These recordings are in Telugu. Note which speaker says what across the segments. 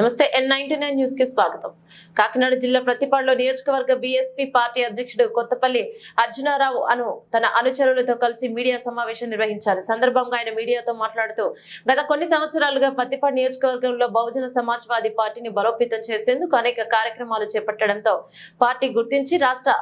Speaker 1: నమస్తే ఎన్ నైన్టీ నైన్ న్యూస్కి స్వాగతం. కాకినాడ జిల్లా ప్రతిపాడులో నియోజకవర్గ బీఎస్పీ పార్టీ అధ్యక్షుడు కొత్తపల్లి అర్జునారావు అను తన అనుచరులతో కలిసి మీడియా సమావేశం నిర్వహించారు. సందర్భంగా ఆయన మీడియాతో మాట్లాడుతూ గత కొన్ని సంవత్సరాలుగా పత్తిపాడు నియోజకవర్గంలో బహుజన సమాజ్వాదీ పార్టీని బలోపేతం చేసేందుకు అనేక కార్యక్రమాలు చేపట్టడంతో పార్టీ గుర్తించి రాష్ట్ర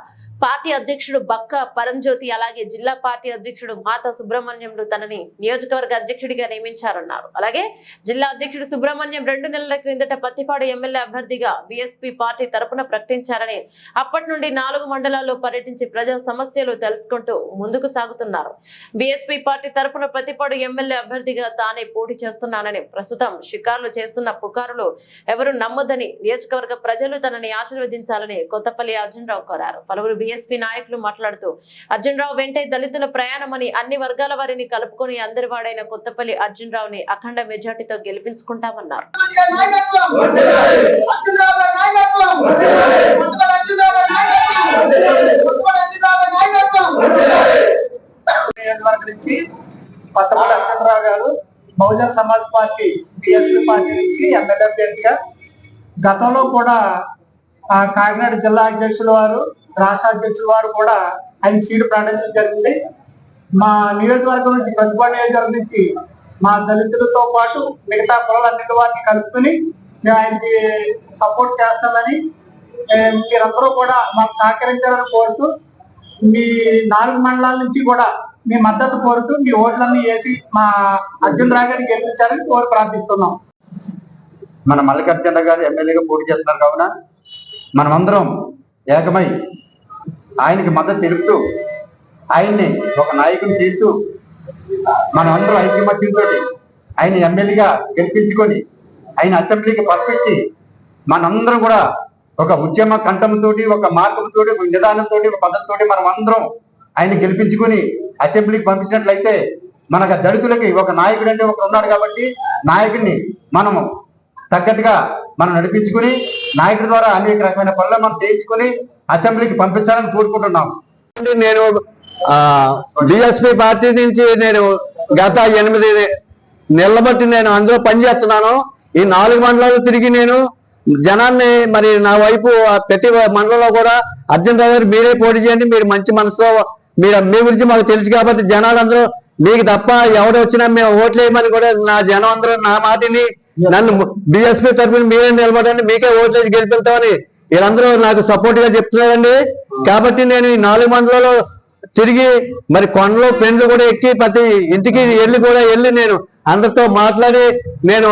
Speaker 1: పార్టీ అధ్యక్షుడు బక్క పరంజ్యోతి అలాగే జిల్లా పార్టీ అధ్యక్షుడు మాతా సుబ్రహ్మణ్యంలు తనని నియోజకవర్గ అధ్యక్షుడిగా నియమించారన్నారు. అలాగే జిల్లా అధ్యక్షుడు సుబ్రహ్మణ్యం రెండు నెలల క్రిందట పత్తిపాడు ఎమ్మెల్యే అభ్యర్థిగా బీఎస్పీ పార్టీ తరపున ప్రకటించారని అప్పటి నుండి నాలుగు మండలాల్లో పర్యటించి ప్రజా సమస్యలు తెలుసుకుంటూ ముందుకు సాగుతున్నారు. బీఎస్పీ పార్టీ తరపున ప్రతిపాడు ఎమ్మెల్యే అభ్యర్థిగా తానే పోటీ చేస్తున్నానని ప్రస్తుతం షికారులు చేస్తున్న పుకారులు ఎవరు నమ్మొద్దని నియోజకవర్గ ప్రజలు తనని ఆశీర్వదించాలని కొత్తపల్లి అర్జునరావు కోరారు. పలువురు బీఎస్పీ నాయకులు మాట్లాడుతూ అర్జునరావు వెంటే దళితుల ప్రయాణమని అన్ని వర్గాల వారిని కలుపుకొని అందరివాడైన కొత్తపల్లి అర్జునరావుని అఖండ మెజార్టీతో గెలిపించుకుంటామన్నారు.
Speaker 2: నాయకత్వం అర్జునరావు గారు Bahujan Samaj party BSP party నుంచి ఎమ్మెల్యే అభ్యర్థిగా. గతంలో కూడా ఆ కాకినాడ జిల్లా అధ్యక్షుల వారు రాష్ట్ర అధ్యక్షుల వారు కూడా ఆయన సీటు ప్రకటించడం జరిగింది. మా నియోజకవర్గం నుంచి ప్రతిపాటు నియోజకవర్గం నుంచి మా దళితులతో పాటు మిగతా కులాలన్నిటి వారిని కలుపుకొని మేము ఆయనకి సపోర్ట్ చేస్తామని మీరందరూ కూడా మాకు సహకరించాలని కోరుతూ మీ నాలుగు మండలాల నుంచి కూడా మీ మద్దతు కోరుతూ మీ ఓట్లన్నీ వేసి మా అర్జున్ రావు గారిని గెలిపించాలని కోరి ప్రార్థిస్తున్నాం.
Speaker 3: మన మల్లికార్జున గారు ఎమ్మెల్యేగా పోటీ చేస్తున్నారు కావున మనమందరం ఏకమై ఆయనకి మద్దతు తెలుపుతూ ఆయన్ని ఒక నాయకుని చేస్తూ మనం అందరం ఐక్యమత్యంతో ఆయన ఎమ్మెల్యేగా గెలిపించుకొని ఆయన అసెంబ్లీకి పంపించి మనందరం కూడా ఒక ఉద్యమ కంఠంతో ఒక మార్గంతో ఒక నిదానంతో ఒక పద్ధతితోటి మనం అందరం ఆయన గెలిపించుకొని అసెంబ్లీకి పంపించినట్లయితే మనకు దళితులకి ఒక నాయకుడు అంటే ఒకడు ఉన్నాడు కాబట్టి నాయకుడిని మనము తగ్గట్టుగా మనం నడిపించుకుని నాయకుడి ద్వారా అనేక రకమైన పనులు మనం చేయించుకొని అసెంబ్లీకి పంపించాలని కోరుకుంటున్నాం
Speaker 4: నేను డిఎస్పి పార్టీ నుంచి నేను గత ఎనిమిది నెలల బట్టి నేను అందులో పనిచేస్తున్నాను ఈ నాలుగు మండలాలు తిరిగి నేను జనాన్ని మరి నా వైపు ప్రతి మండలంలో కూడా అర్జున్ రావు గారు మీరే పోటీ చేయండి మీరు మంచి మనసులో మీరు మీ గురించి మాకు తెలుసు కాబట్టి జనాలందరూ మీకు తప్ప ఎవరు వచ్చినా మేము ఓట్లేయమని కూడా నా జనం అందరూ నా మాటిని నన్ను బిఎస్పీ తరఫున మీరే నిలబడండి మీకే ఓట్లేసి వేసి గెలిపిస్తామని వీళ్ళందరూ నాకు సపోర్ట్గా చెప్తున్నారండి. కాబట్టి నేను ఈ నాలుగు మండలాల్లో తిరిగి మరి కొండలో పెండ్లు కూడా ఎక్కి ప్రతి ఇంటికి వెళ్ళి కూడా వెళ్ళి నేను అందరితో మాట్లాడి నేను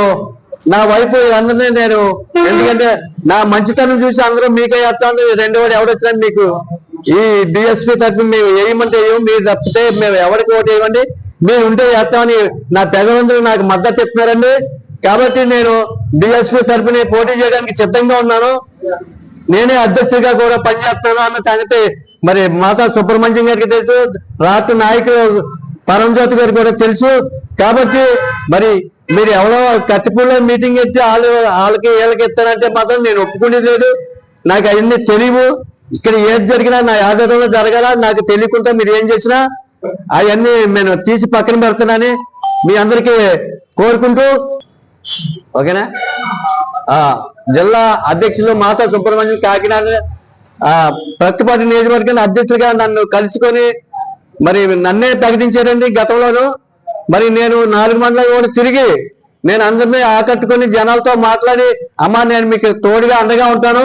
Speaker 4: నా వైపు అందరినీ నేను ఎందుకంటే నా మంచితనం చూసి అందరూ మీకే వేస్తాను రెండు వాడు ఎవడొచ్చినా మీకు ఈ బిఎస్పీ తరఫున మేము వేయమంటే వేయం మీరు తప్పితే మేము ఎవరికి ఓటు వేయమండి. మీరు ఉంటే వేస్తామని నా పెద్దలందరూ నాకు మద్దతు చెప్తున్నారండి. కాబట్టి నేను బిఎస్పీ తరఫున పోటీ చేయడానికి సిద్ధంగా ఉన్నాను. నేనే అధ్యక్షుడిగా కూడా పనిచేస్తున్నా అన్న సంగతి మరి మాతా సుబ్రహ్మణ్యం గారికి తెలుసు రాష్ట్ర నాయకులు పరంజ్యోతి గారికి కూడా తెలుసు. కాబట్టి మరి మీరు ఎవరో కత్తిపూడిలో మీటింగ్ ఇచ్చి వాళ్ళు వాళ్ళకి వీళ్ళకి ఇస్తానంటే మాత్రం నేను ఒప్పుకునేది లేదు. నాకు అవన్నీ తెలియవు. ఇక్కడ ఏది జరిగినా నా ఆధారంలో జరగాల నాకు తెలియకుండా మీరు ఏం చేసినా అవన్నీ నేను తీసి పక్కన పెడతానని మీ అందరికీ కోరుకుంటూ ఓకేనా? ఆ. జిల్లా అధ్యక్షులు మాతా సుబ్రహ్మణ్యం కాకినాడ ప్రతిపాటి నియోజకవర్గాన్ని అధ్యక్షుడిగా నన్ను కలుసుకొని మరి నన్నే ప్రకటించారండి గతంలోనూ. మరి నేను నాలుగు మండలాలు కూడా తిరిగి నేను అందరినీ ఆకట్టుకొని జనాలతో మాట్లాడి అమ్మా నేను మీకు తోడుగా అండగా ఉంటాను.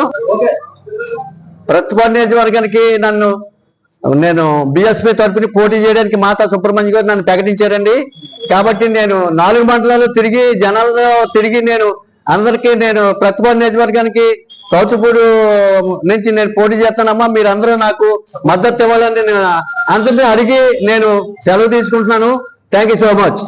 Speaker 4: ప్రతిపాటి నియోజకవర్గానికి నన్ను నేను బిఎస్పీ తరఫున పోటీ చేయడానికి మాతా సుబ్రహ్మణ్యం గారు నన్ను ప్రకటించారండి. కాబట్టి నేను నాలుగు మండలాలు తిరిగి జనాలతో తిరిగి నేను అందరికీ నేను ప్రతిభ నియోజకవర్గానికి కౌతుపూడు నుంచి నేను పోటీ చేస్తానమ్మా. మీరందరూ నాకు మద్దతు ఇవ్వాలని నేను అందరినీ అడిగి నేను సెలవు తీసుకుంటున్నాను. Thank you so much